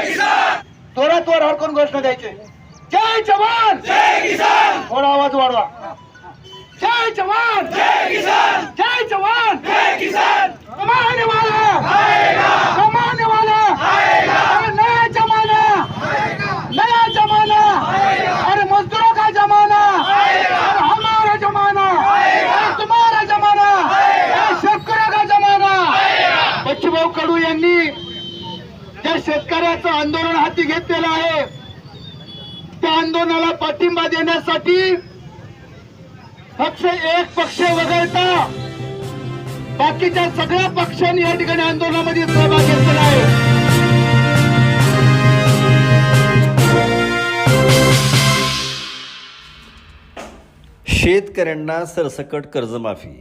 जोरात वर हडकून घोषणा द्यायचे. जय जवान! जय किसान! थोडा आवाज वाढवा. जय जवान! जय किसान! जय जवान! जय किसान! कमाने वाला आएगा कमाने वाला आएगा अरे नया जमाना आएगा नया जमाना आएगा अरे मजदूरों का जमाना आएगा अरे हमारा जमाना आएगा तुम्हारा जमाना आएगा शेतकऱ्या का जमाना आएगा बच्चूभाऊ कडू यांनी ज्या शेतकऱ्याचं आंदोलन हाती घेतलेलं आहे. त्या आंदोलनाला पाठिंबा देण्यासाठी फक्त एक पक्ष वगळता बाकीच्या सगळ्या पक्षांनी या ठिकाणी आंदोलनामध्ये सहभाग घेतलेला आहे. शेतकऱ्यांना सरसकट कर्जमाफी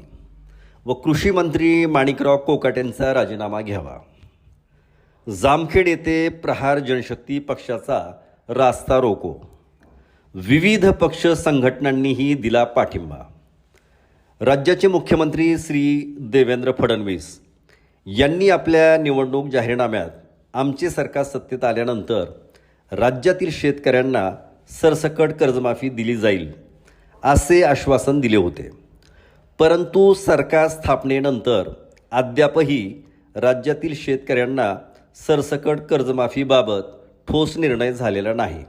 व कृषी मंत्री माणिकराव कोकाटेंचा राजीनामा घ्यावा. जामखेड येथे प्रहार जनशक्ती पक्षाचा रास्ता रोको. विविध पक्ष संघटनांनीही दिला पाठिंबा. राज्याचे मुख्यमंत्री श्री देवेंद्र फडणवीस यांनी आपल्या निवडणूक जाहीरनाम्यात आमचे सरकार सत्तेत आल्यानंतर राज्यातील शेतकऱ्यांना सरसकट कर्जमाफी दिली जाईल असे आश्वासन दिले होते. परंतु सरकार स्थापनेनंतर अद्यापही राज्यातील शेतकऱ्यांना सरसकट कर्जमाफीबाबत ठोस निर्णय झालेला नाही.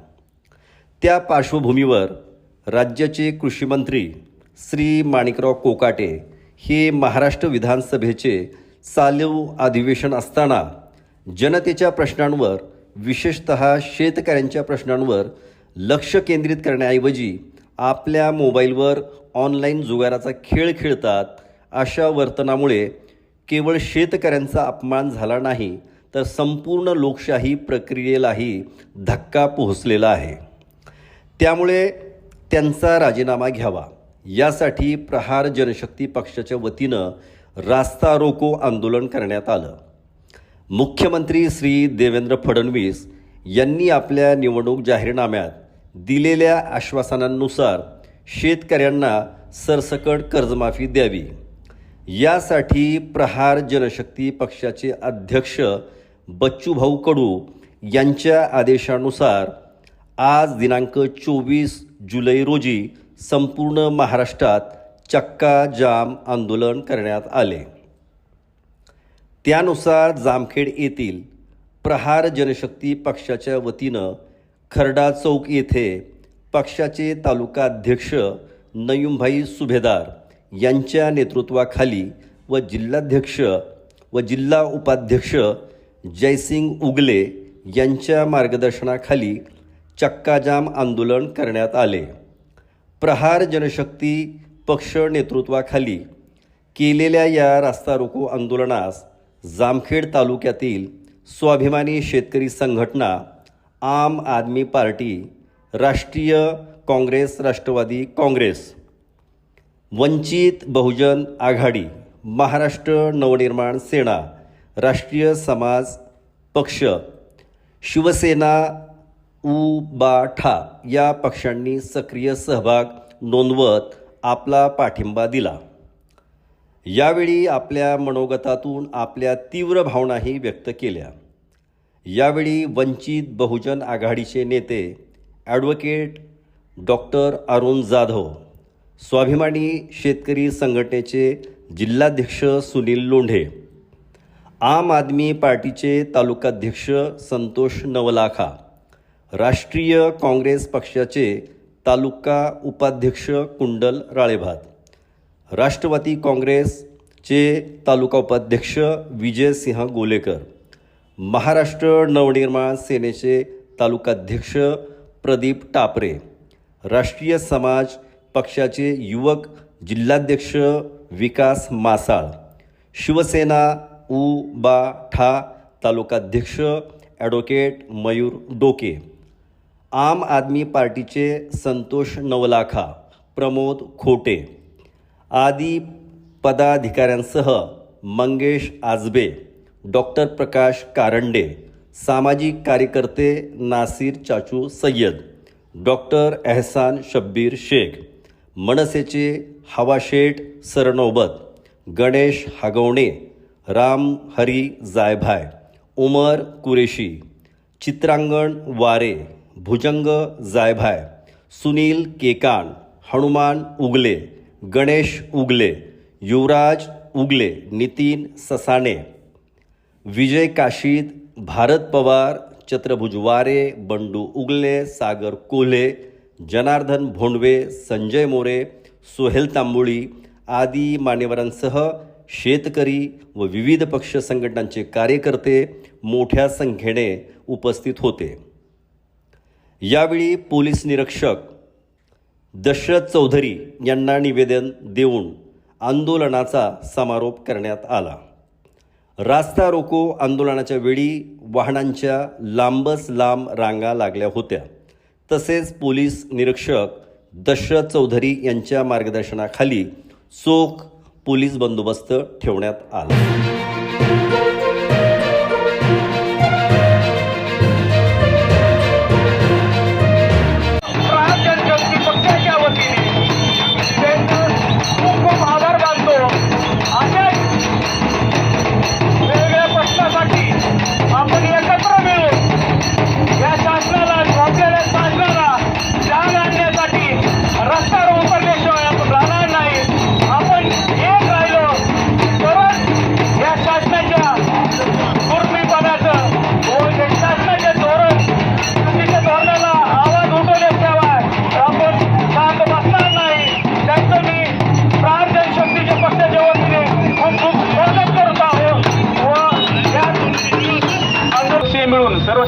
त्या पार्श्वभूमीवर राज्याचे कृषीमंत्री श्री माणिकराव कोकाटे हे महाराष्ट्र विधानसभेचे चालू अधिवेशन असताना जनतेच्या प्रश्नांवर विशेषत शेतकऱ्यांच्या प्रश्नांवर लक्ष केंद्रित करण्याऐवजी आपल्या मोबाईलवर ऑनलाईन जुगाराचा खेळ खेळतात अशा वर्तनामुळे केवळ शेतकऱ्यांचा अपमान झाला नाही तर संपूर्ण लोकशाही प्रक्रियेलाही धक्का पोहोचलेला आहे. त्यामुळे त्यांचा राजीनामा घ्यावा. यासाठी प्रहार जनशक्ती पक्षाच्या वतीनं रास्ता रोको आंदोलन करण्यात आलं. मुख्यमंत्री श्री देवेंद्र फडणवीस यांनी आपल्या निवडणूक जाहीरनाम्यात दिलेल्या आश्वासनांनुसार शेतकऱ्यांना सरसकट कर्जमाफी द्यावी. यासाठी प्रहार जनशक्ती पक्षाचे अध्यक्ष बच्चूभाऊ कडू यांच्या आदेशानुसार आज दिनांक चोवीस जुलै रोजी संपूर्ण महाराष्ट्रात चक्का जाम आंदोलन करण्यात आले. त्यानुसार जामखेड येथील प्रहार जनशक्ती पक्षाच्या वतीनं खर्डा चौक येथे पक्षाचे तालुकाध्यक्ष नयुमभाई सुभेदार यांच्या नेतृत्वाखाली व जिल्हाध्यक्ष व जिल्हा उपाध्यक्ष जयसिंग उगले यांच्या मार्गदर्शनाखाली चक्काजाम आंदोलन करण्यात आले. प्रहार जनशक्ती पक्ष नेतृत्वाखाली केलेल्या या रास्ता रोको आंदोलनास जामखेड तालुक्यातील स्वाभिमानी शेतकरी संघटना आम आदमी पार्टी राष्ट्रीय काँग्रेस राष्ट्रवादी काँग्रेस वंचित बहुजन आघाडी महाराष्ट्र नवनिर्माण सेना राष्ट्रीय समाज पक्ष शिवसेना उ बा ठा या पक्षांनी सक्रिय सहभाग नोंदवत आपला पाठिंबा दिला. यावेळी आपल्या मनोगतातून आपल्या तीव्र भावनाही व्यक्त केल्या. यावेळी वंचित बहुजन आघाडीचे नेते ॲडव्होकेट डॉक्टर अरुण जाधव स्वाभिमानी शेतकरी संघटनेचे जिल्हाध्यक्ष सुनील लोंढे आम आदमी पार्टीचे तालुकाध्यक्ष संतोष नवलाखा राष्ट्रीय काँग्रेस पक्षाचे तालुका उपाध्यक्ष कुंडल राळेभात राष्ट्रवादी काँग्रेसचे तालुका उपाध्यक्ष विजयसिंह गोलेकर महाराष्ट्र नवनिर्माण सेनेचे तालुकाध्यक्ष प्रदीप टापरे राष्ट्रीय समाज पक्षाचे युवक जिल्हाध्यक्ष विकास मासाळ शिवसेना उ बा ठा तालुकाध्यक्ष ॲडव्होकेट मयूर डोके. आम आदमी पार्टीचे संतोष नवलाखा प्रमोद खोटे. आदी पदाधिकाऱ्यांसह मंगेश आजबे डॉक्टर प्रकाश कारंडे सामाजिक कार्यकर्ते नासिर चाचू सय्यद डॉक्टर एहसान शब्बीर शेख मनसेचे हवाशेठ सरनोबत गणेश हागवणे राम हरी जायभाय उमर कुरेशी चित्रांगण वारे भुजंग जायभाय सुनील केकान हनुमान उगले गणेश उगले युवराज उगले नितीन ससाणे विजय काशीद भारत पवार चत्रभुज वारे बंडू उगले सागर कोल्हे जनार्दन भोंडवे संजय मोरे सोहेल तांबोळी आदी मान्यवरांसह शेतकरी व विविध पक्ष संघटनांचे कार्यकर्ते मोठ्या संख्येने उपस्थित होते. यावेळी पोलीस निरीक्षक दशरथ चौधरी यांना निवेदन देऊन आंदोलनाचा समारोप करण्यात आला. रास्ता रोको आंदोलनाच्या वेळी वाहनांच्या लांबच लांब रांगा लागल्या होत्या. तसेच पोलीस निरीक्षक दशरथ चौधरी यांच्या मार्गदर्शनाखाली चोख पोलीस बंदोबस्त ठेवण्यात आला.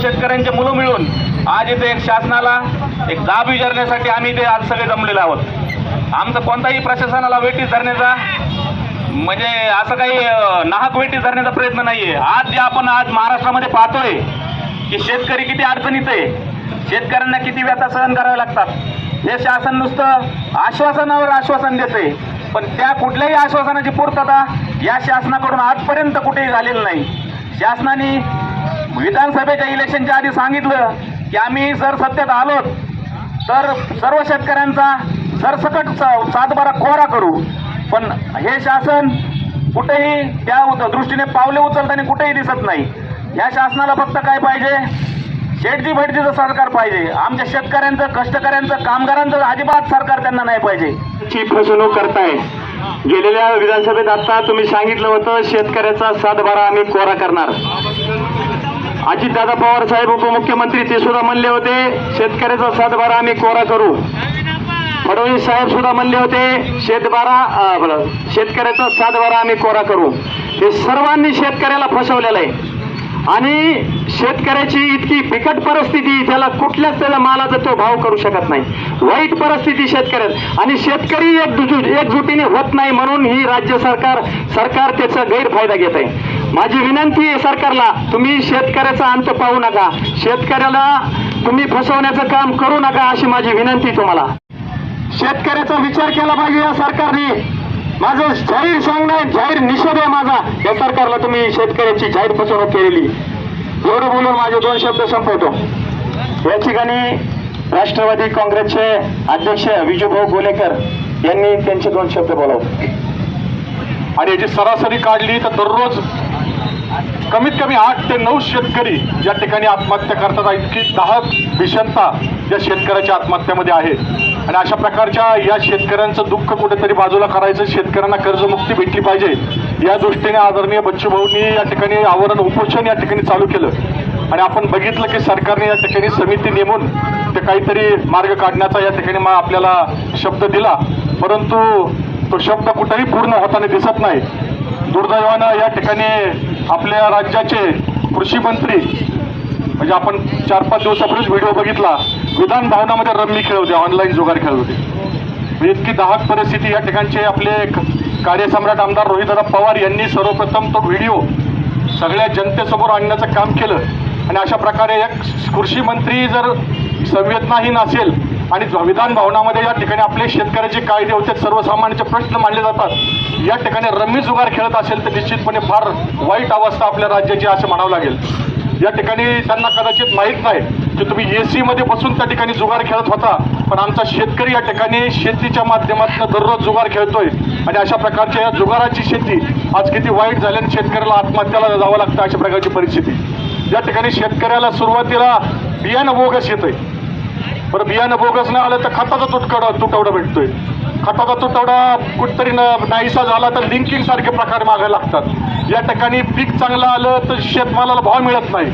शेतकऱ्यांचे मुलं मिळून आज इथे एक शासनाला एक जाब विचारण्यासाठी आम्ही इथे आज सगळे जमलेलो आहोत. आमचं कोणताही प्रशासनाला वेटीस धरण्याचा म्हणजे असं काही नाहक वेटीस धरण्याचा प्रयत्न नाहीये. आज जे आपण आज महाराष्ट्रामध्ये पाहतोय की शेतकरी किती अडचणीत आहे शेतकऱ्यांना किती व्यथा सहन कराव्या लागतात हे शासन नुसतं आश्वासनावर आश्वासन देते पण त्या कुठल्याही आश्वासनाची पूर्तता या शासनाकडून आजपर्यंत कुठेही झालेली नाही. शासनाने विधानसभेच्या इलेक्शनच्या आधी सांगितलं की आम्ही जर सत्तेत आलोत तर सर्व शेतकऱ्यांचा सरसकट सातबारा कोरा करू. पण हे शासन कुठेही त्या दृष्टीने पावले उचलताना कुठेही दिसत नाही. या शासनाला फक्त काय पाहिजे? शेटजी भेटजीचं सरकार पाहिजे. आमच्या शेतकऱ्यांचं कष्टकऱ्यांचं कामगारांचं अजिबात सरकार त्यांना नाही पाहिजे. फसवणूक करताय. गेलेल्या विधानसभेत आता तुम्ही सांगितलं होतं शेतकऱ्याचा सातबारा आम्ही कोरा करणार. अजितदादा पवार साहेब उपमुख्यमंत्री ते सुद्धा म्हणले होते शेतकऱ्याचा सातबारा आम्ही कोरा करू. फडणवीस साहेब सुद्धा म्हणले होते शेतबारा शेतकऱ्याचा सातबारा आम्ही कोरा करू. हे सर्वांनी शेतकऱ्याला फसवलेलं आहे. आणि शेतकऱ्याची इतकी बिकट परिस्थिती त्याला कुठल्याच त्याला मालाचा तो भाव करू शकत नाही. वाईट परिस्थिती शेतकऱ्यात. आणि शेतकरी एकजुट एकजुटीने होत नाही म्हणून ही राज्य सरकार सरकार त्याचा गैरफायदा घेत आहे. माझी विनंती आहे सरकारला तुम्ही शेतकऱ्याचा अंत पाहू नका. शेतकऱ्याला तुम्ही फसवण्याचं काम करू नका अशी माझी विनंती तुम्हाला. शेतकऱ्याचा विचार केला पाहिजे या सरकारने. माझं जाहीर सांगणं आहे जाहीर निषेध आहे माझा. या सरकारला तुम्ही शेतकऱ्याची जाहीर फसवणूक केलेली. एवढं बोलून माझे दोन शब्द संपवतो. या ठिकाणी राष्ट्रवादी काँग्रेसचे अध्यक्ष विजूभाऊ गोलेकर यांनी त्यांचे दोन शब्द बोलावले. आणि याची सरासरी काढली तर दररोज कमीत कमी आठ ते नऊ शेतकरी या ठिकाणी आत्महत्या करतात. इतकी दहा भीषणता या शेतकऱ्याच्या आत्महत्यामध्ये आहे. आणि अशा प्रकारच्या या शेतकऱ्यांचं दुःख कुठेतरी बाजूला करायचं शेतकऱ्यांना कर्जमुक्ती भेटली पाहिजे या दृष्टीने आदरणीय बच्चूभाऊंनी या ठिकाणी आवरण उपोषण या ठिकाणी चालू केलं. आणि आपण बघितलं की सरकारने या ठिकाणी समिती नेमून ते काहीतरी मार्ग काढण्याचा या ठिकाणी आपल्याला शब्द दिला. परंतु तो शब्द कुठेही पूर्ण होताना दिसत नाही. दुर्दैवानं या ठिकाणी आपल्या राज्याचे कृषी मंत्री म्हणजे आपण चार पाच दिवसापूर्वीच व्हिडिओ बघितला विधान भवनामध्ये रम्मी खेळ होते ऑनलाईन जुगार खेळ होते. म्हणजे इतकी दाहक परिस्थिती या ठिकाणचे आपले कार्यसम्राट आमदार रोहितदादा पवार यांनी सर्वप्रथम तो व्हिडिओ सगळ्या जनतेसमोर आणण्याचं काम केलं. आणि अशा प्रकारे एक कृषी मंत्री जर संवेदनाहीन असेल आणि विधान भवनामध्ये या ठिकाणी आपले शेतकऱ्याचे कायदे होते सर्वसामान्यांचे प्रश्न मांडले जातात या ठिकाणी रम्मी जुगार खेळत असेल तर निश्चितपणे फार वाईट अवस्था आपल्या राज्याची असं म्हणावं लागेल. या ठिकाणी त्यांना कदाचित माहीत नाही की तुम्ही ए मध्ये बसून त्या ठिकाणी जुगार खेळत होता. पण आमचा शेतकरी या ठिकाणी शेतीच्या माध्यमातून दररोज जुगार खेळतोय. आणि अशा प्रकारच्या या जुगाराची शेती आज किती वाईट झाली आणि शेतकऱ्याला आत्महत्याला जावं लागतं अशा प्रकारची परिस्थिती. या ठिकाणी शेतकऱ्याला सुरुवातीला बियाणं बोगस येतंय. बरं बियाणं बोगस नाही आलं तर खताचा तुटकडा तुटवडा भेटतोय. खताचा तुटवडा कुठतरी न नाहीसा झाला तर लिंकिंग सारखे प्रकार मागायला लागतात. या ठिकाणी पीक चांगलं आलं तर शेतमालाला भाव मिळत नाही.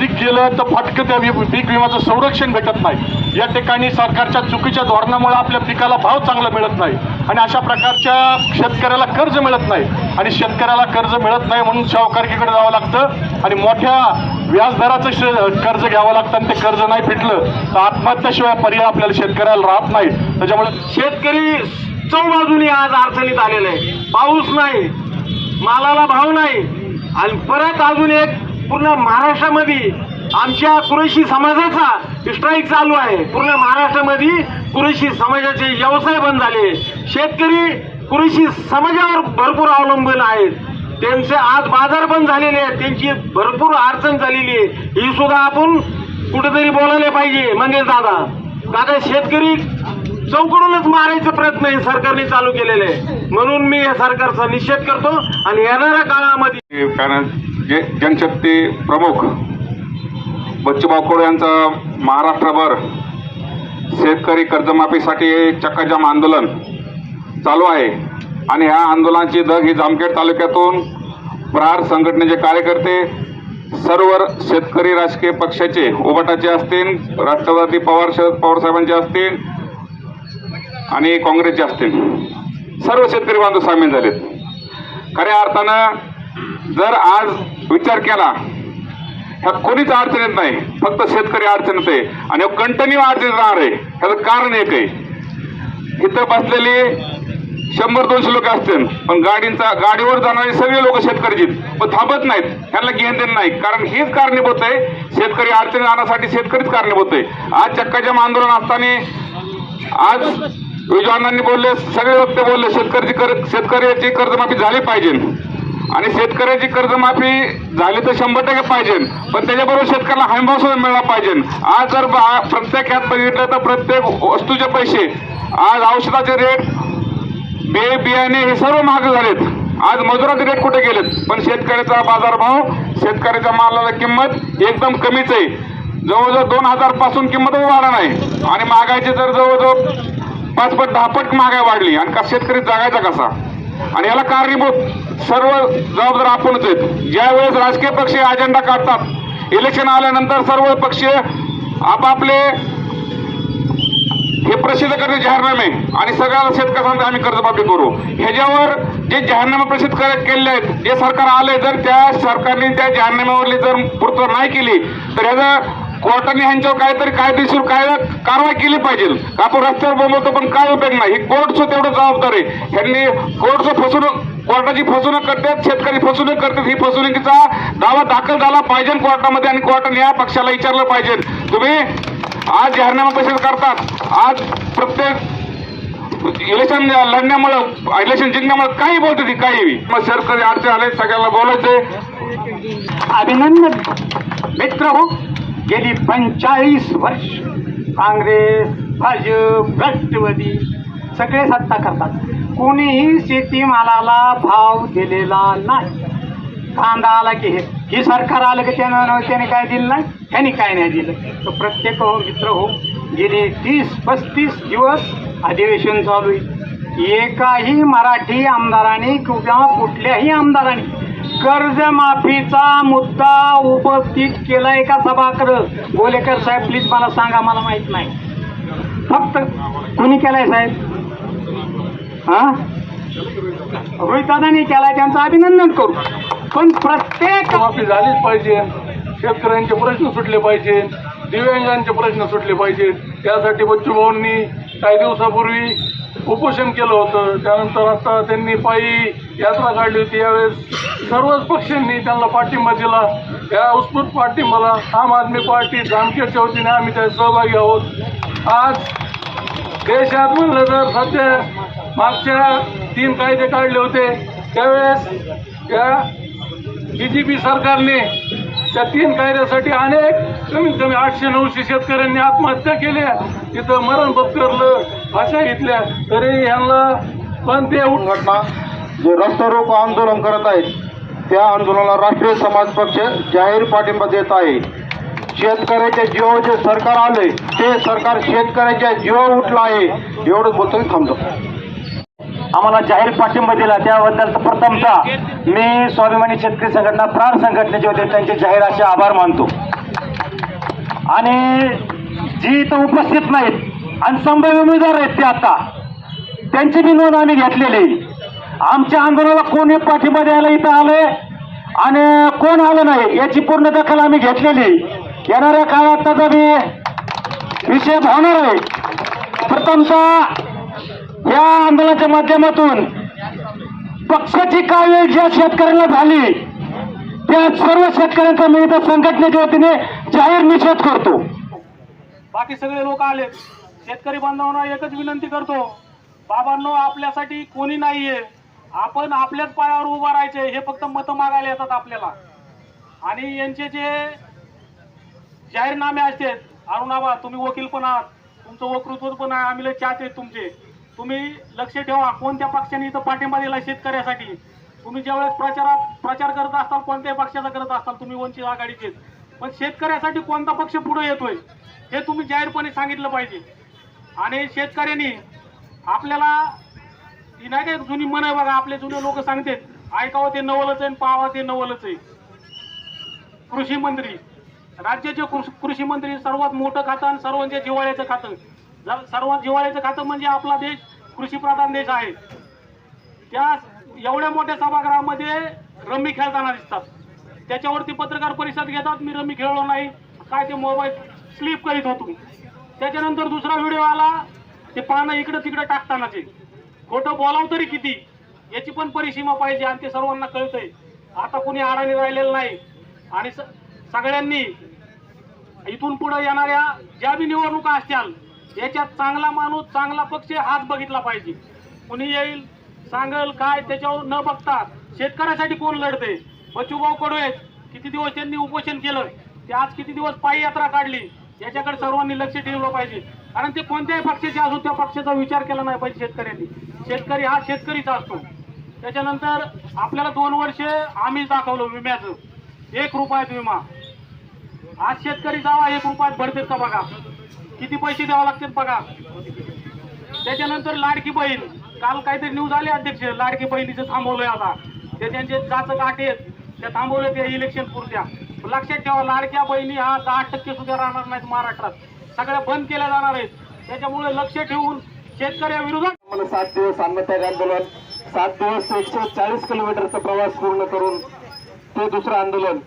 पीक गेलं तर फाटकं त्या वि- पीक विम्याचं संरक्षण भेटत नाही. या ठिकाणी सरकारच्या चुकीच्या धोरणामुळे आपल्या पिकाला भाव चांगला मिळत नाही. आणि अशा प्रकारच्या शेतकऱ्याला कर्ज मिळत नाही. आणि शेतकऱ्याला कर्ज मिळत नाही म्हणून सावकारकीकडे जावं लागतं. आणि मोठ्या व्याजदराचं श- कर्ज घ्यावं लागतं आणि ते कर्ज नाही फिटलं तर आत्महत्याशिवाय पर्याय आपल्याला शेतकऱ्याला राहत नाही. त्याच्यामुळे शेतकरी चौबाजूनी आज अडचणीत आलेला आहे पाऊस नाही. मालाला भाव नाही. आणि परत अजून एक पूर्ण महाराष्ट्रामध्ये आमच्या कुरेशी समाजाचा स्ट्राईक चालू आहे. पूर्ण महाराष्ट्रामध्ये कुरेशी समाजाचे व्यवसाय बंद झाले. शेतकरी कुरेशी समाजावर भरपूर अवलंबून आहेत. त्यांचे आज बाजार बंद झालेले आहेत. त्यांची भरपूर अडचण झालेली आहे. ही सुद्धा आपण कुठेतरी बोलायला पाहिजे मंगेश दादा. दादा शेतकरी चौकडूनच मारायचा प्रयत्न हे सरकारने चालू केलेले आहे. म्हणून मी या सरकारचा निषेध करतो आणि येणाऱ्या काळामध्ये कारण जे जनशक्ती प्रमुख बच्चूभाऊ कडू यांचा महाराष्ट्रभर शेतकरी कर्जमाफीसाठी चक्काजाम आंदोलन चालू आहे. आणि ह्या आंदोलनाची दग ही जामखेड तालुक्यातून प्रहार संघटनेचे कार्यकर्ते सर्व शेतकरी राजकीय पक्षाचे उबाटाचे असतील राष्ट्रवादी पवार शरद पवार साहेबांचे असतील आणि काँग्रेसचे असतील. सर्व शेतकरी बांधव सामील झालेत. खऱ्या अर्थानं जर आज विचार केला. ह्यात कोणीच अडचण येत नाही. फक्त शेतकरी अडचणीत आहे. आणि कंटिन्यू अडचणीत राहणार आहे. ह्याचं कारण एक आहे. इथं बसलेले शंभर दोनशे लोक असतील. पण गाडींचा गाडीवर जाणारे सगळे लोक शेतकरीचे पण थांबत नाहीत. ह्यांना घेण देणं नाही. कारण हेच कारणीभूत आहे. शेतकरी अडचणी आणण्यासाठी शेतकरीच कारणीभूत आहे. आज चक्काजाम आंदोलन असताना आज विजवानांनी बोलले सगळे वक्ते बोलले शेतकरी कर शेतकऱ्याची कर्जमाफी झाली पाहिजे. आणि शेतकऱ्याची कर्जमाफी झाली तर शंभर टक्के पाहिजे. पण त्याच्याबरोबर शेतकऱ्याला हमीभाव सुद्धा मिळाला पाहिजे. आज जर प्रत्येक ह्यात बघितलं तर प्रत्येक वस्तूचे पैसे आज औषधाचे रेट बे बियाणे हे सर्व महाग झालेत. आज मजुराचे रेट कुठे गेलेत? पण शेतकऱ्याचा बाजारभाव शेतकऱ्याच्या मालाला किंमत एकदम कमीच आहे. जवळजवळ दोन हजारपासून किंमत वाढणार नाही. आणि महागाईची तर जवळजवळ पाचपट दहापट महागाई वाढली आणि का शेतकरी जगायचा कसा? आणि याला कारणीभूत. सर्व जबाबदार आपणच आहेत. ज्यावेळेस राजकीय पक्ष अजेंडा काढतात इलेक्शन आल्यानंतर सर्व पक्ष आपापले हे प्रसिद्ध करणे जाहीरनामे आणि सगळ्या शेतकऱ्यांना आम्ही कर्जमाफी करू. ह्याच्यावर जे जाहीरनामे प्रसिद्ध कर- केले आहेत जे सरकार आले जर त्या सरकारने त्या जाहीरनाम्यावरली जर पूर्तता नाही केली तर ह्याचा कोर्टाने ह्यांच्यावर काहीतरी कायदेशीर काय कारवाई केली पाहिजे. आपण रस्त्यावर बोलवतो पण काय उपयोग नाही. ही कोर्टचं तेवढं जबाबदार आहे. ह्यांनी कोर्टचं फसवणूक कोर्टाची फसवणूक करतात शेतकरी फसवणूक करतात. ही फसवणुकीचा दावा दाखल झाला पाहिजे कोर्टामध्ये आणि कोर्टाने या पक्षाला विचारलं पाहिजे. तुम्ही आज जाहीरनामा कसे करतात? आज प्रत्येक इलेक्शन लढण्यामुळं इलेक्शन जिंकण्यामुळे काही बोलते ती काही मग अडचण आले सगळ्यांना बोलायचे अभिनंदन. मित्र हो गेली पंचाळीस वर्ष काँग्रेस भाजप राष्ट्रवादी सगळे सत्ता करतात. कोणीही शेतीमालाला भाव दिलेला नाही. कांदा आला की हे ही सरकार आलं की त्यानं त्याने काय दिलं नाही? ह्याने काय नाही दिलं? तर प्रत्येक हो मित्र हो गेले तीस पस्तीस दिवस अधिवेशन चालू आहे. एकाही मराठी आमदाराने किंवा कुठल्याही आमदाराने कर्जमाफीचा मुद्दा उपस्थित केलाय का सभाकर गोलेकर साहेब प्लीज मला सांगा मला माहीत नाही. फक्त कुणी केलाय साहेब? हा? रोहितदादांनी केलाय त्यांचं अभिनंदन करू. पण प्रत्येक माफी झालीच पाहिजे. शेतकऱ्यांचे प्रश्न सुटले पाहिजे. दिव्यांगांचे प्रश्न सुटले पाहिजेत त्यासाठी बच्चू भाऊंनी काही दिवसापूर्वी उपोषण केलं होतं. त्यानंतर आता त्यांनी पायी यात्रा काढली होती. यावेळेस सर्वच पक्षांनी त्यांना पाठिंबा दिला. या उत्स्फूर्त पाठिंबाला आम आदमी पार्टी जामखेडच्या वतीने आम्ही त्यात सहभागी आहोत. आज देशात म्हणलं तर सध्या मागच्या तीन कायदे काढले होते. त्यावेळेस या बी जे पी सरकारने त्या तीन कायद्यासाठी अनेक कमीत कमी आठशे नऊशे शेतकऱ्यांनी आत्महत्या केल्या. तिथं मरण पत्करलं अशा घेतल्या. तरी यांना पण ते घटना जे रस्ता रोको आंदोलन करत आहेत त्या आंदोलनाला राष्ट्रीय समाज पक्ष जाहीर पाठिंबा देत आहे. शेतकऱ्याच्या जीवावर जे सरकार आले ते सरकार शेतकऱ्याच्या जीवावर उठलं आहे. एवढंच बोलतो मी थांबतो. आम्हाला जाहीर पाठिंबा दिला. त्याबद्दल प्रथमचा मी स्वाभिमानी शेतकरी संघटना प्राण संघटनेचे होते त्यांचे जाहीर असे आभार मानतो. आणि जी इथं उपस्थित नाहीत आणि संभाव्य उमेदवार आहेत ते आता त्यांची बी नोंद आम्ही घेतलेली. आमच्या आंदोलनाला कोणी पाठिंबा द्यायला इथं आले आणि कोण आलं नाही याची पूर्ण दखल आम्ही घेतलेली. येणाऱ्या काळात त्याचा मी विषय होणार आहे. प्रथमतः या आंदोलनाच्या माध्यमातून पक्षाची काय ज्या शेतकऱ्यांना झाली त्या सर्व शेतकऱ्यांचा मी इथं संघटनेच्या वतीने जाहीर निषेध करतो. बाकी सगळे लोक आले. शेतकरी बांधवांना एकच विनंती करतो बाबांनो आपल्यासाठी कोणी नाहीये. आपण आपल्याच पायावर उभा राहायचे हे फक्त मतं मागायला येतात आपल्याला. आणि यांचे जे जाहीरनामे असते अरुणाबा तुम्ही वकील पण आहात तुमचं वक्तृत्व पण आहे आम्ही चाहते तुमचे. तुम्ही लक्ष ठेवा कोणत्या पक्षाने इथं पाठिंबा दिला शेतकऱ्यासाठी? तुम्ही ज्यावेळेस प्रचारात प्रचार करत असताल कोणत्याही पक्षाचा करत असताल तुम्ही वंचित आघाडीचे पण शेतकऱ्यासाठी कोणता पक्ष पुढे येतोय हे तुम्ही जाहीरपणे सांगितलं पाहिजे. आणि शेतकऱ्यांनी आपल्याला ती नाही काय जुनी मन आहे बघा आपले जुने लोक सांगतात ऐकावं ते नवलच आहे आणि पाहावं ते नवलच आहे. कृषी मंत्री राज्याचे कृषी मंत्री सर्वात मोठं खातं आणि सर्वांच्या जिवाळ्याचं खातं. जर सर्वात जिवाळ्याचं खातं म्हणजे आपला देश कृषी प्रधान देश आहे त्या एवढ्या मोठ्या सभागृहामध्ये रम्मी खेळताना दिसतात. त्याच्यावरती पत्रकार परिषद घेतात मी रम्मी खेळलो नाही. काय ते मोबाईल स्लिप करीत होतो त्याच्यानंतर दुसरा व्हिडिओ आला ते पानं इकडं तिकडं टाकतानाचे खोटं बोलावं तरी किती? याची पण परिसीमा पाहिजे आणि ते सर्वांना कळतंय. आता कुणी अडाणी राहिलेलं नाही. आणि स- सगळ्यांनी इथून पुढे येणाऱ्या ज्या बी निवडणुका असतील याच्यात चांगला माणूस चांगला पक्ष हाच बघितला पाहिजे. कुणी येईल सांगल काय त्याच्यावर न बघता शेतकऱ्यासाठी कोण लढते? बचूभाऊ कडवे किती दिवस त्यांनी उपोषण केलं? ते आज किती दिवस पायी यात्रा काढली? याच्याकडे सर्वांनी लक्ष ठेवलं पाहिजे. कारण ते कोणत्याही पक्षाचे असून त्या पक्षाचा विचार केला नाही पाहिजे शेतकऱ्यांनी. शेतकरी हा शेतकरीचा असतो. त्याच्यानंतर आपल्याला दोन वर्षे आम्हीच दाखवलं विम्याचं. एक रुपयात विमा. आज शेतकरी जावा एक रुपयात भरतेत का बघा. किती पैसे द्यावे लागतील बघा? त्याच्यानंतर लाडकी बहीण. काल काहीतरी न्यूज आली अध्यक्ष लाडकी बहिणीचं थांबवलंय आता. ते त्यांचे जाच गाठी आहेत. त्या थांबवले त्या इलेक्शन पुरत्या. लक्षात ठेवा लाडक्या बहिणी हा दहा टक्के सुद्धा राहणार नाहीत महाराष्ट्रात. सगळ्या बंद केल्या जाणार आहेत. त्याच्यामुळे लक्ष ठेवून शेतकऱ्याविरोधात मला सात दिवस अन्नत्याग आंदोलन सात दिवस एकशे चाळीस किलोमीटरचा प्रवास पूर्ण करून ते दुसरं आंदोलन.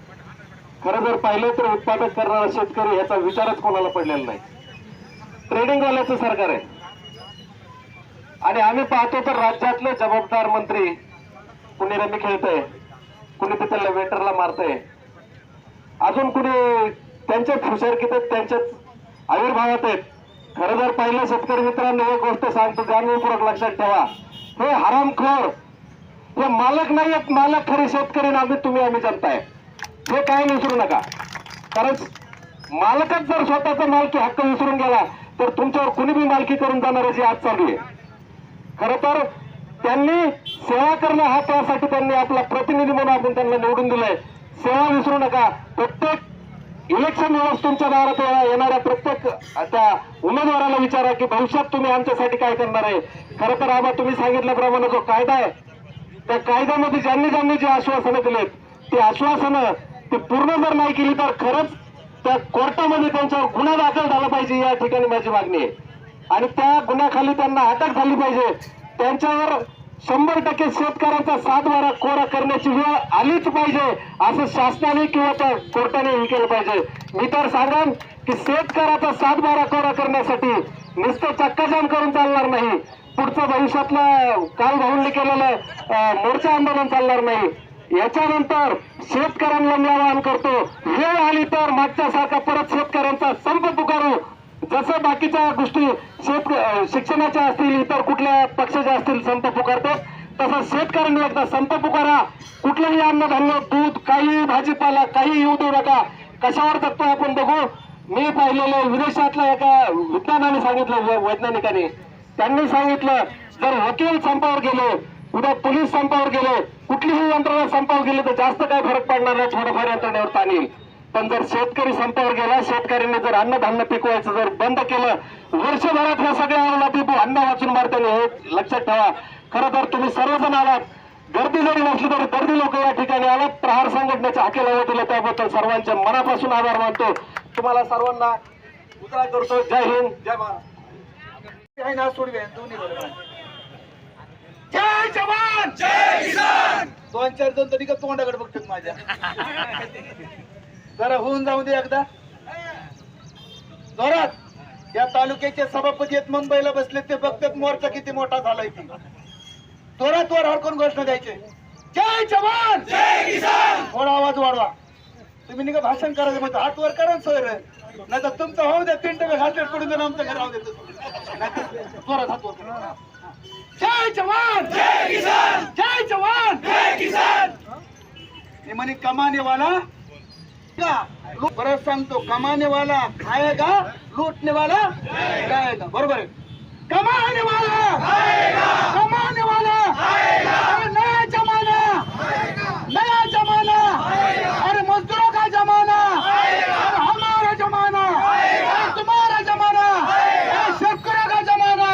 खरं जर पाहिलं तर उत्पादक करणारा शेतकरी याचा विचारच कोणाला पडलेला नाही. ट्रेडिंगवाल्याचं सरकार आहे. आणि आम्ही पाहतो तर राज्यातले जबाबदार मंत्री कुणी रमी खेळतंय कुणी तिथल्या वेटरला मारतंय. अजून कुणी त्यांचे फुसरकीत आहेत त्यांच्याच आविर्भावात आहेत. खरं जर पाहिलं शेतकरी मित्रांनो एक गोष्ट सांगतो जाणीवपूर्वक लक्षात ठेवा. हे हरामखोर हे मालक नाही आहेत मालक खरे शेतकरी ना आम्ही तुम्ही आम्ही जनताय. हे काय विसरू नका. कारण मालकच जर स्वतःचा मालकी हक्क विसरून गेला तर तुमच्यावर कुणी बी मालकी करून जाणार जाणाऱ्याची आज चालू आहे. खरं तर त्यांनी सेवा करणं हा त्यासाठी त्यांनी आपला प्रतिनिधी म्हणून आपण त्यांना निवडून दिलंय. सेवा विसरू नका. प्रत्येक इलेक्शन वेळेस तुमच्या दारात येणाऱ्या प्रत्येक त्या उमेदवाराला विचारा की भविष्यात तुम्ही आमच्यासाठी काय करणार आहे? खरं तर आबा तुम्ही सांगितल्याप्रमाणे जो कायदा आहे त्या कायद्यामध्ये ज्यांनी ज्यांनी जी आश्वासनं दिलेत ती आश्वासनं ती पूर्ण जर नाही केली तर खरंच त्या कोर्टामध्ये त्यांच्यावर गुन्हा दाखल झाला पाहिजे या ठिकाणी माझी मागणी आहे. आणि त्या गुन्ह्याखाली त्यांना अटक झाली पाहिजे. त्यांच्यावर शंभर टक्के शेतकऱ्यांचा सातबारा कोरा करण्याची वेळ आलीच पाहिजे असं शासनाने किंवा त्या कोर्टाने हे केलं पाहिजे. मी तर सांगेन की शेतकऱ्याचा सातबारा कोरा करण्यासाठी नुसतं चक्काजाम करून चालणार नाही. पुढचं भविष्यातलं काल भाऊंनी केलेलं मोर्चा आंदोलन चालणार नाही. याच्यानंतर शेतकऱ्यांना मी आवाहन करतो. वेळ आली तर मागच्या सारखा परत शेतकऱ्यांचा संप पुकारू. जसं बाकीच्या गोष्टी शेत शिक्षणाच्या असतील इतर कुठल्या पक्षाच्या असतील संप पुकारतो. तसं शेतकऱ्यांनी एकदा संप पुकारा. कुठलंही अन्नधान्य दूध काही भाजीपाला काही येऊ देऊ नका. कशावर जगतो आपण बघू. मी पाहिलेलं विदेशातल्या एका विज्ञानाने सांगितलं वैज्ञानिकाने. त्यांनी सांगितलं जर वकील संपावर गेले उद्या पोलीस संपावर गेले कुठलीही यंत्रणा संपावर गेली तर जास्त काय फरक पडणार नाही थोडंफार यंत्रणेवर ताण येईल पण जर शेतकरी संपावर गेला शेतकऱ्यांनी जर अन्नधान्य पिकवायचं जर बंद केलं वर्षभरात ह्या सगळ्या अवलादी अन्न वाचून मारताना हे लक्षात ठेवा. खरं तर तुम्ही सर्वजण आलात. गर्दी जरी नसली तरी गर्दी लोक या ठिकाणी आलात. प्रहार संघटनेच्या हाकेला दिलं त्याबद्दल सर्वांच्या मनापासून आभार मानतो. तुम्हाला सर्वांना उतरा करतो. जय हिंद. जय महाराष्ट्र आहे ना सोडवे दोन्ही बरोबर जय जवान जय किसान दोन चार जण तरी का तोंडाकडे बघतात माझ्या. जरा होऊन जाऊ दे एकदा. जोरात. या तालुक्याचे सभापती आहेत मुंबईला बसले ते बघतात मोर्चा किती मोठा झालाय ती जोरात वर हडकून घोषणा द्यायचे. जय जवान! जय किसान! थोडा आवाज वाढवा. तुम्ही निघा भाषण करायचं म्हणतो. हात वर करा सर नाही तर तुमचं होऊ द्या तीन टक्के घासलेट पडून आमचं घर राहू देतो जोरात हात वर. जय जवान! जय किसान! जय जवान! जय किसान! हे म्हणे कमाने वाला का लूट- परत सांगतो कमाने वाला खाएगा लूटने वाला जाएगा बरोबर आहे. कमाने वाला कमाने वाला अरे नया जमाना नया जमाना अरे मजदूरों का जमाना अरे हमारा जमाना अरे तुम्हारा जमाना अरे शेतकऱ्या का जमाना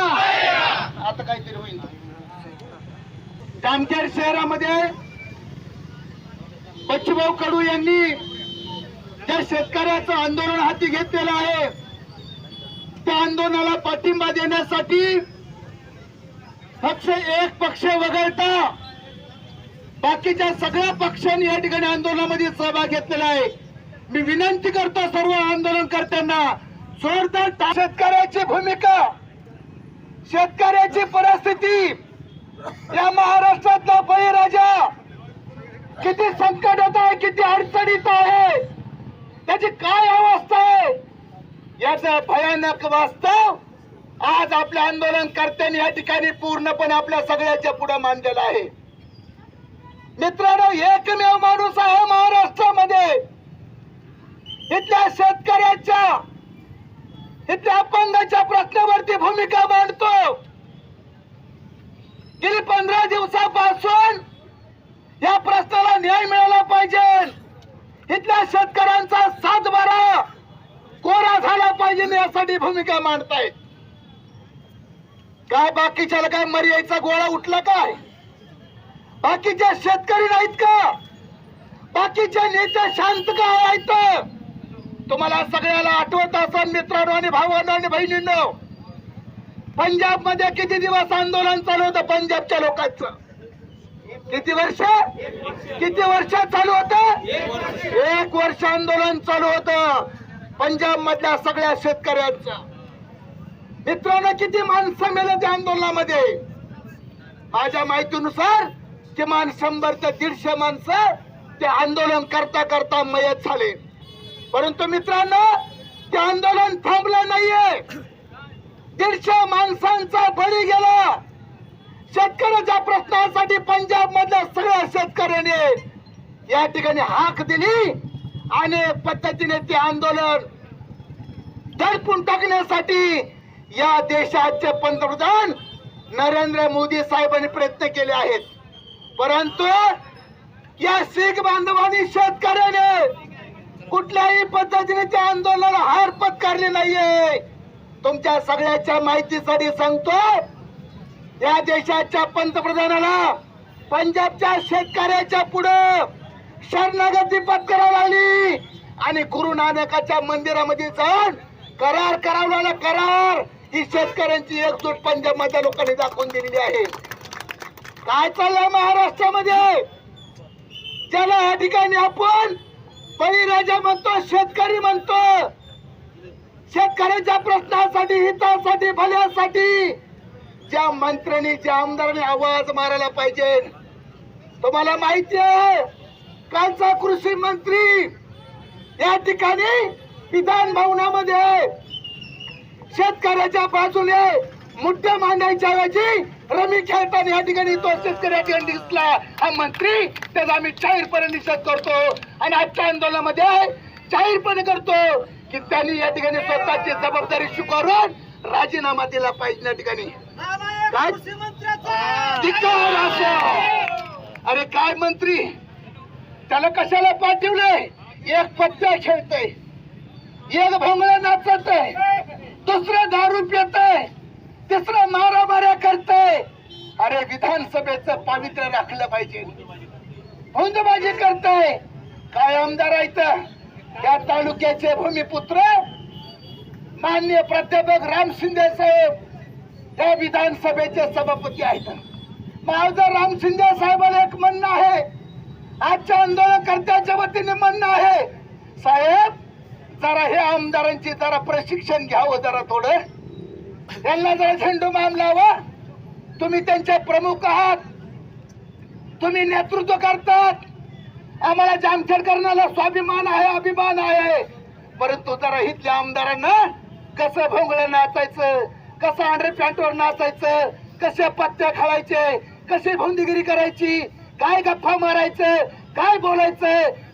आता काहीतरी होईल जामखेड शहरामध्ये बच्चूभाऊ कडू यांनी ज्या शेतकऱ्याचं आंदोलन हाती घेतलेलं आहे. त्या आंदोलनाला पाठिंबा देण्यासाठी पक्ष एक पक्ष वगळता बाकीच्या सगळ्या पक्षांनी या ठिकाणी आंदोलनामध्ये सहभाग घेतलेला आहे. मी विनंती करतो सर्व आंदोलनकर्त्यांना जोरदार शेतकऱ्याची भूमिका शेतकऱ्याची परिस्थिती या महाराष्ट्रातला बळीराजा किती संकटात आहे किती अडचणीत आहे. त्याची काय अवस्था आहे? याच भयानक वास्तव आज आपल्या आंदोलनकर्त्यांनी या ठिकाणी पूर्णपणे आपल्या सगळ्याच्या पुढे मांडलेला आहे. मित्रांनो एकमेव माणूस आहे महाराष्ट्रामध्ये. इथल्या शेतकऱ्याच्या इथल्या अपंगाच्या प्रश्नावरती भूमिका मांडतो. गेली पंधरा दिवसापासून या प्रश्नाला न्याय मिळाला पाहिजे. इथल्या शेतकऱ्यांचा सातबारा कोरा झाला पाहिजे यासाठी भूमिका मांडतायत. काय बाकीच्याला काय मर्यायचा गोळा उठला काय? बाकीच्या शेतकरी नाहीत का? बाकीच्या नेते शांत का आहेत? तुम्हाला सगळ्याला आठवत असेल मित्रांनो आणि भावांनो आणि बहिणींनो पंजाबमध्ये किती दिवस आंदोलन चालू होतं पंजाबच्या लोकांचं? किती वर्ष? किती वर्ष चालू होतं? एक वर्ष आंदोलन चालू होत. पंजाब मधल्या सगळ्या शेतकऱ्यांचं. मित्रांनो किती माणसं मेले त्या आंदोलनामध्ये? माझ्या माहितीनुसार किमान शंभर ते दीडशे माणसं ते आंदोलन करता करता मयत झाले. परंतु मित्रांनो ते आंदोलन थांबलं नाहीये. दीडशे माणसांचा बळी गेला. शेतकऱ्याच्या प्रश्नासाठी पंजाब मधल्या सगळ्या शेतकऱ्यांनी या ठिकाणी हाक दिली आणि पद्धतीने ते आंदोलन दडपून टाकण्यासाठी या देशाचे पंतप्रधान नरेंद्र मोदी साहेबांनी प्रयत्न केले आहेत. परंतु या शीख बांधवांनी शेतकऱ्याने कुठल्याही पद्धतीने त्या आंदोलनाला हार पत्कारली नाहीये. तुमच्या सगळ्याच्या माहितीसाठी सांगतो या देशाच्या पंतप्रधानाला पंजाबच्या शेतकऱ्याच्या पुढं शरणागती पत्करावी लागली आणि गुरु नानकाच्या मंदिरामध्ये जाऊन करार करावला लागला. करार ही शेतकऱ्यांची एकजूट पंजाब मधल्या लोकांनी दाखवून दिलेली आहे. काय चाललंय महाराष्ट्रामध्ये? ज्याला या ठिकाणी आपण बळीराजा म्हणतो शेतकरी म्हणतो शेतकऱ्यांच्या प्रश्नासाठी हितासाठी भल्यासाठी ज्या मंत्र्यांनी ज्या आमदारांनी आवाज मारायला पाहिजे. तुम्हाला माहिती आहे कालचा कृषी मंत्री या ठिकाणी विधान भवनामध्ये शेतकऱ्याच्या बाजूने मुद्दे मांडायच्या ऐवजी रमी खेळताना या ठिकाणी तो शेतकरी या ठिकाणी दिसला. हा मंत्री त्याचा आम्ही जाहीरपणे निषेध करतो. आणि आजच्या आंदोलनामध्ये जाहीरपणे करतो की त्यांनी या ठिकाणी स्वतःची जबाबदारी स्वीकारून राजीनामा दिला पाहिजे या ठिकाणी. काय? अरे काय मंत्री? त्याला कशाला पाठवलंय एक पत्त्या खेळते एक भोंगळा नाचत दुसरं दारू पेत तिसरं मारामाऱ्या करतय. अरे विधानसभेचं पावित्र्य राखलं पाहिजे. हुंदबाजी करताय. काय आमदार आहेत त्या तालुक्याचे भूमिपुत्र मान्य प्राध्यापक राम शिंदे साहेब. त्या विधानसभेचे सभापती आहेत. माझं राम शिंदे साहेबाला एक म्हणणं आहे. आजच्या आंदोलनकर्त्याच्या वतीने म्हणणं आहे साहेब जरा हे आमदारांची जरा प्रशिक्षण घ्यावं जरा थोडं. त्यांना जरा झेंडू माम लावा. तुम्ही त्यांचे प्रमुख आहात. तुम्ही नेतृत्व करतात. आम्हाला जामखेडकरांना स्वाभिमान आहे अभिमान आहे. परंतु जरा इथल्या आमदारांना कसं भोंगळं नाचायचं कसं अंडर पॅन्टवर नाचायचं कसे पत्त्या खेळायचे कशी भोंदीगिरी करायची काय गप्पा मारायचं काय बोलायचं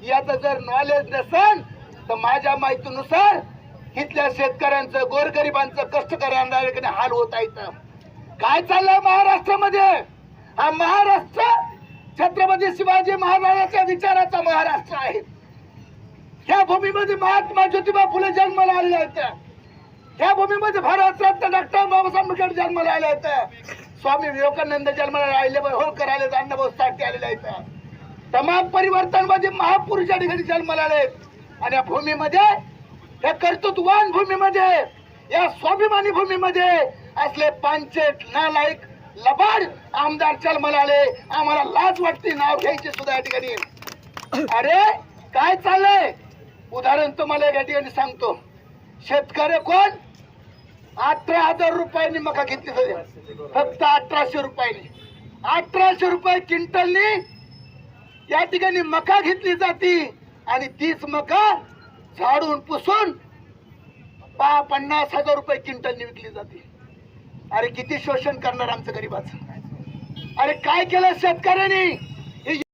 याचं जर नॉलेज नसेल तर माझ्या माहितीनुसार इथल्या शेतकऱ्यांचं गोरगरिबांचं कष्टकऱ्यांना हाल होत आहेत. काय चाललंय महाराष्ट्रामध्ये? हा महाराष्ट्र छत्रपती शिवाजी महाराजांच्या विचाराचा महाराष्ट्र आहे. ह्या भूमीमध्ये महात्मा ज्योतिबा फुले जन्माला आलेल्या होत्या. ह्या भूमीमध्ये भारतरत्न डॉक्टर बाबासाहेब आंबेडकर जन्माला आले होत्या. स्वामी विवेकानंद जन्माला आले होळकर आले अण्णाभाऊ साठे आलेले आहेत. तमाम परिवर्तनमध्ये महापुरुष या ठिकाणी जन्माला आले. आणि या भूमीमध्ये या कर्तृत्ववान भूमीमध्ये या स्वाभिमानी भूमीमध्ये असले पांचेट नालायक लबाड आमदार जन्माला आले. आम्हाला लाज वाटते नाव घ्यायची सुद्धा या ठिकाणी. अरे काय चाललंय? उदाहरण तुम्हाला या ठिकाणी सांगतो. शेतकरी कोण? अठरा हजार रुपयांनी मका घेतली सध्या फक्त अठराशे रुपयांनी. अठराशे रुपये क्विंटलनी या ठिकाणी मका घेतली जाते आणि तीच मका झाडून पुसून पा पन्नास हजार रुपये क्विंटलनी विकली जाते. अरे किती शोषण करणार आमचं गरीबाचं. अरे काय केलं शेतकऱ्यांनी?